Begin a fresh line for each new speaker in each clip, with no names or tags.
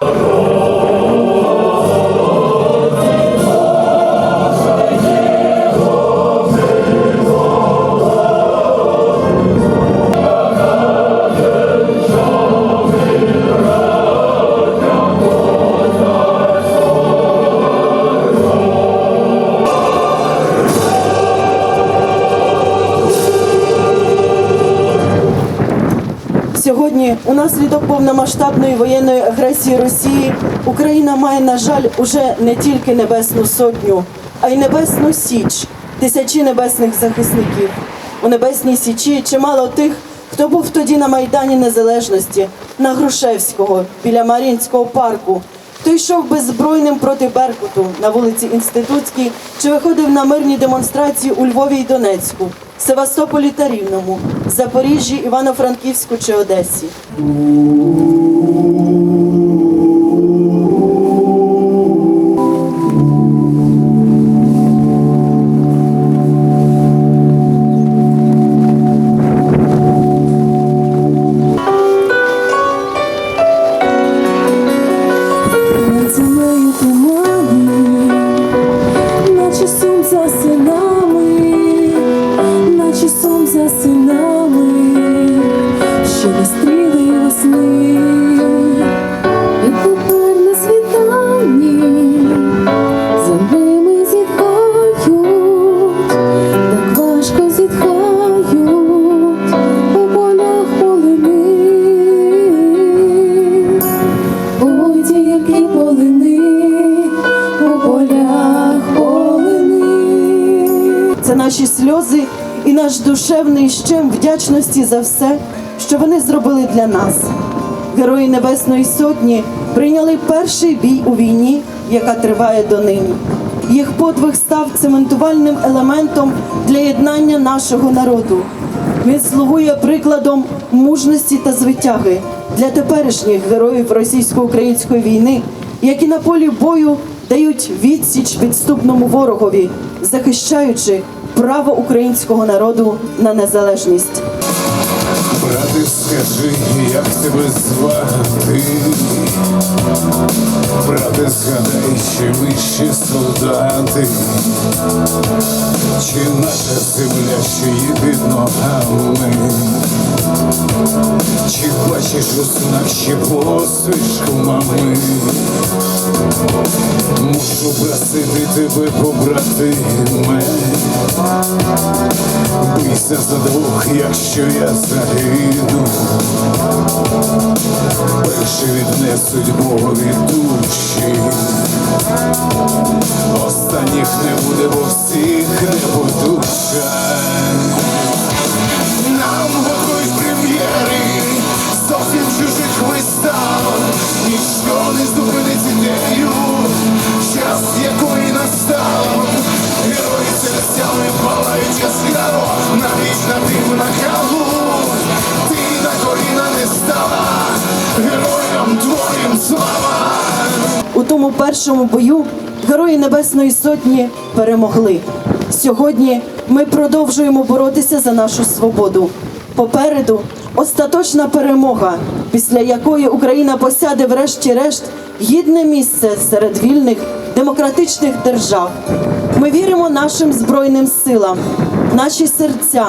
Oh. Сьогодні, унаслідок повномасштабної воєнної агресії Росії, Україна має, на жаль, уже не тільки Небесну Сотню, а й Небесну Січ, тисячі небесних захисників. У Небесній Січі чимало тих, хто був тоді на Майдані Незалежності, на Грушевського, біля Мар'їнського парку, хто йшов беззбройним проти Беркуту на вулиці Інститутській, чи виходив на мирні демонстрації у Львові і Донецьку, Севастополі та Рівному, Запоріжжі, Івано-Франківську чи Одесі.
Що не стріли весни, світанні за ними зітхають, так важко зітхають у полях полини. Ой, тільки полини у полях полини.
Це наші сльози і наш душевний щем вдячності за все, що вони зробили для нас. Герої Небесної Сотні прийняли перший бій у війні, яка триває донині. Їх подвиг став цементувальним елементом для єднання нашого народу. Він слугує прикладом мужності та звитяги для теперішніх героїв російсько-української війни, які на полі бою дають відсіч підступному ворогові, захищаючи право українського народу на незалежність.
Скажи, як тебе звати? Брате, згадай, чи ми ще солдати, чи наша земля ще є під ногами? Чи бачиш у снах ще посвічку мами? Мушу просити тебе, побратиме, Бийся за двох, якщо я загину, перші віднесуть Богові душі, останніх не буде, бо всіх не по
У першому бою герої Небесної Сотні перемогли. Сьогодні ми продовжуємо боротися за нашу свободу. Попереду остаточна перемога, після якої Україна посяде врешті-решт гідне місце серед вільних демократичних держав. Ми віримо нашим збройним силам, наші серця,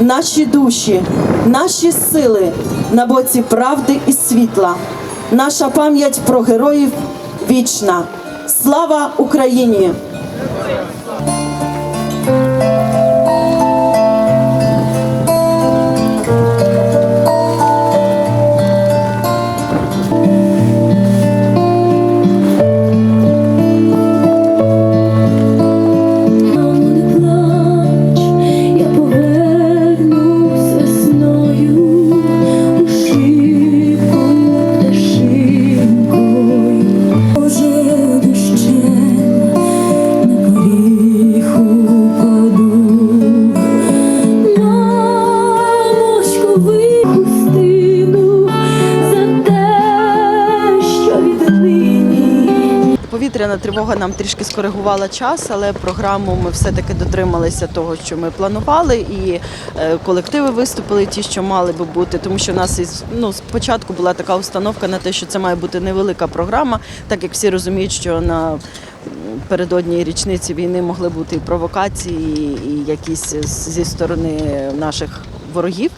наші душі, наші сили на боці правди і світла. Наша пам'ять про героїв вічна. Слава Україні! Тривога нам трішки скоригувала час, але програму ми все-таки дотрималися того, що ми планували, і е, колективи виступили ті, що мали би бути, тому що у нас із ну спочатку була така установка на те, що це має бути невелика програма, так як всі розуміють, що на м, Передодні річниці війни могли бути і провокації, і якісь зі сторони наших ворогів.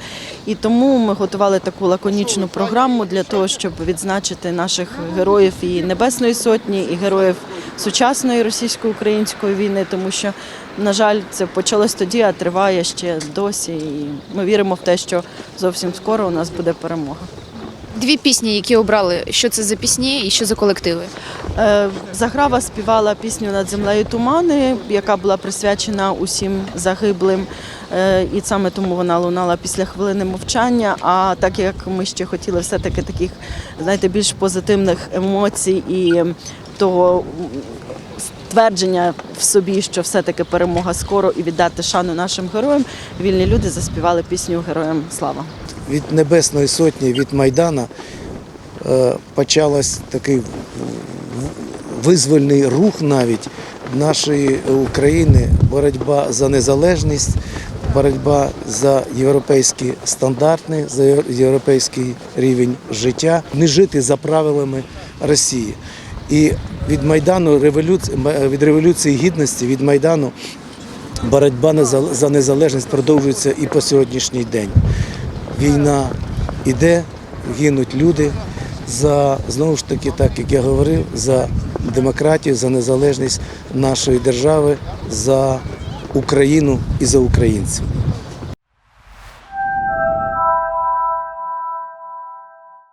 І тому ми готували таку лаконічну програму для того, щоб відзначити наших героїв і Небесної Сотні, і героїв сучасної російсько-української війни, тому що, на жаль, це почалось тоді, а триває ще досі. І ми віримо в те, що зовсім скоро у нас буде перемога.
Дві пісні, які обрали, що це за пісні і що за колективи?
Е, Заграва співала пісню над землею тумани, яка була присвячена усім загиблим. Е, І саме тому вона лунала після хвилини мовчання. А так як ми ще хотіли все-таки таких, знаєте, більш позитивних емоцій і того ствердження в собі, що все-таки перемога скоро і віддати шану нашим героям, вільні люди заспівали пісню Героям слава.
від Небесної Сотні, від Майдана е, почалась такий визвольний рух навіть нашої України, боротьба за незалежність, боротьба за європейські стандарти, за європейський рівень життя, не жити за правилами Росії. І від Майдану революції, від революції гідності, від Майдану боротьба за- за незалежність продовжується і по сьогоднішній день. Війна іде, гинуть люди за знову ж таки, так як я говорив, за демократію, за незалежність нашої держави, за Україну і за українців.